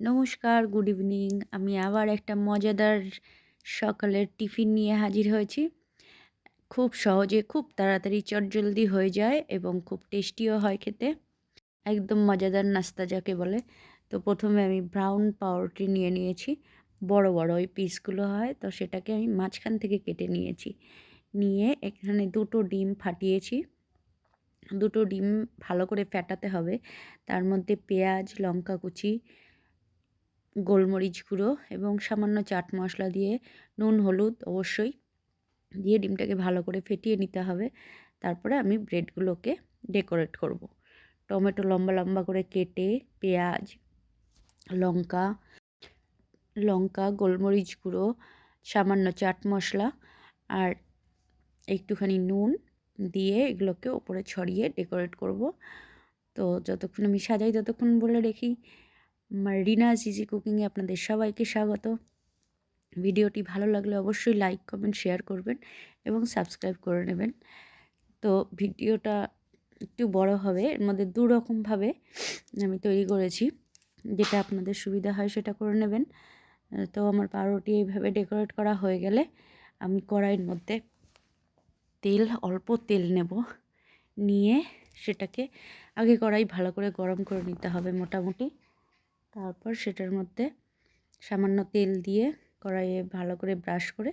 নমস্কার, good evening. আমি আবার একটা মজাদার সকালের টিফিন নিয়ে হাজির হয়েছি। খুব সহজে, খুব তাড়াতাড়ি চটজলদি হয়ে যায় এবং খুব টেস্টিও হয় খেতে। একদম মজাদার নাস্তা যাকে বলে। তো প্রথমে আমি ব্রাউন পাউরুটি নিয়ে নিয়েছি। বড় বড় ওই পিসগুলো হয়, তো সেটাকে আমি মাঝখান থেকে কেটে নিয়েছি। নিয়ে এখানে দুটো ডিম ফাটিয়েছি। দুটো ডিম ভালো করে ফ্যাটাতে হবে। তার মধ্যে পেঁয়াজ, লঙ্কা কুচি গোলমরিচ গুঁড়ো এবং সামান্য চাট মশলা দিয়ে নুন, হলুদ অবশ্যই দিয়ে ডিমটাকে ভালো করে ফেটিয়ে নিতে হবে। তারপরে আমি ব্রেডগুলোকে ডেকোরেট করব। টমেটো লম্বা লম্বা করে কেটে পেঁয়াজ, লঙ্কা লঙ্কা, গোলমরিচ গুঁড়ো, সামান্য চাট মশলা আর একটুখানি নুন দিয়ে এগুলোকে ওপরে ছড়িয়ে ডেকোরেট করব। তো যতক্ষণ আমি সাজাই ততক্ষণ বলে রেখি। রিনা জিজি কুকিংয়ে আপনাদের সবাইকে স্বাগত। ভিডিওটি ভালো লাগলে অবশ্যই লাইক, কমেন্ট, শেয়ার করবেন এবং সাবস্ক্রাইব করে নেবেন। তো ভিডিওটা একটু বড় হবে, এর মধ্যে দু রকমভাবে আমি তৈরি করেছি। যেটা আপনাদের সুবিধা হয় সেটা করে নেবেন। তো আমার পাউরুটি এইভাবে ডেকোরেট করা হয়ে গেলে আমি কড়াইয়ের মধ্যে তেল, অল্প তেল নেব। নিয়ে সেটাকে আগে কড়াই ভালো করে গরম করে নিতে হবে মোটামুটি। তারপর সেটার মধ্যে সামান্য তেল দিয়ে কড়াইয়ে ভালো করে ব্রাশ করে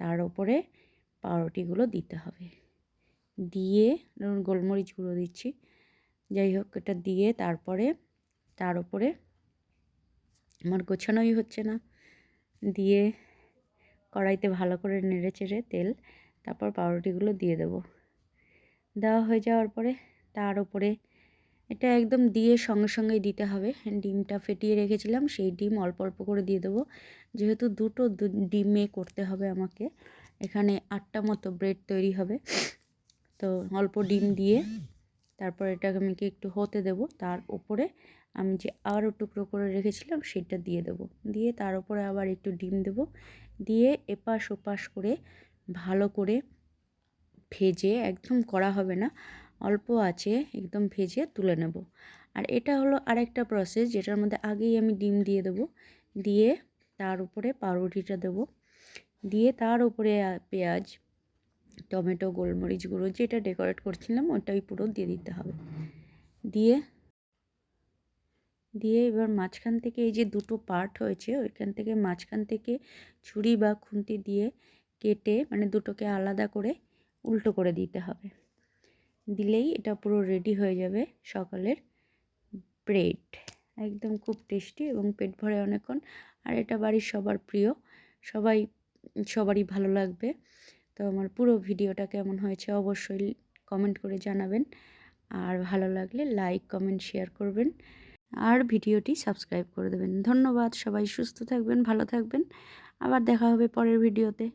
তার উপরে পাউরুটিগুলো দিতে হবে। দিয়ে ধরুন গোলমরিচ গুঁড়ো দিচ্ছি। যাই হোক, এটা দিয়ে তারপরে তার উপরে আমার গোছানোই হচ্ছে না। দিয়ে কড়াইতে ভালো করে নেড়ে চেড়ে তেল, তারপর পাউরুটিগুলো দিয়ে দেব। দেওয়া হয়ে যাওয়ার পরে তার উপরে এটা একদম দিয়ে সঙ্গে সঙ্গেই দিতে হবে। ডিমটা ফেটিয়ে রেখেছিলাম, সেই ডিম অল্প অল্প করে দিয়ে দেবো। যেহেতু দুটো ডিমে করতে হবে আমাকে। এখানে আটটা মতো ব্রেড তৈরি হবে। তো অল্প ডিম দিয়ে তারপর এটাকে আমি কি একটু হতে দেব। তার উপরে আমি যে আরও টুকরো করে রেখেছিলাম, সেটা দিয়ে দেব। দিয়ে তার উপরে আবার একটু ডিম দেব। দিয়ে এপাশ ওপাশ করে ভালো করে ভেজে, একদম করা হবে না। অল্প আছে, একদম ভেজে তুলে নেব। আর এটা হলো আরেকটা প্রসেস যেটার মধ্যে আগেই আমি ডিম দিয়ে দেবো। দিয়ে তার উপরে পাউরুটিটা দেব। দিয়ে তার উপরে পেঁয়াজ, টমেটো, গোলমরিচ গুঁড়ো, যেটা ডেকোরেট করছিলাম, ওটাই পুরো দিয়ে দিতে হবে। দিয়ে দিয়ে এবার মাঝখান থেকে এই যে দুটো পার্ট হয়েছে, ওইখান থেকে মাঝখান থেকে ছুরি বা খুন্তি দিয়ে কেটে মানে দুটোকে আলাদা করে উল্টো করে দিতে হবে। দিলেই এটা পুরো রেডি হয়ে যাবে সকালের ব্রেড একদম খুব টেস্টি এবং পেট ভরে অনেকক্ষণ। আর এটা বাড়ির সবার প্রিয়। সবাই, সবারই ভালো লাগবে। তো আমার পুরো ভিডিওটা কেমন হয়েছে অবশ্যই কমেন্ট করে জানাবেন। আর ভালো লাগলে লাইক কমেন্ট শেয়ার করবেন। আর ভিডিওটি সাবস্ক্রাইব করে দেবেন। ধন্যবাদ সবাই। সুস্থ থাকবেন, ভালো থাকবেন। আবার দেখা হবে পরের ভিডিওতে।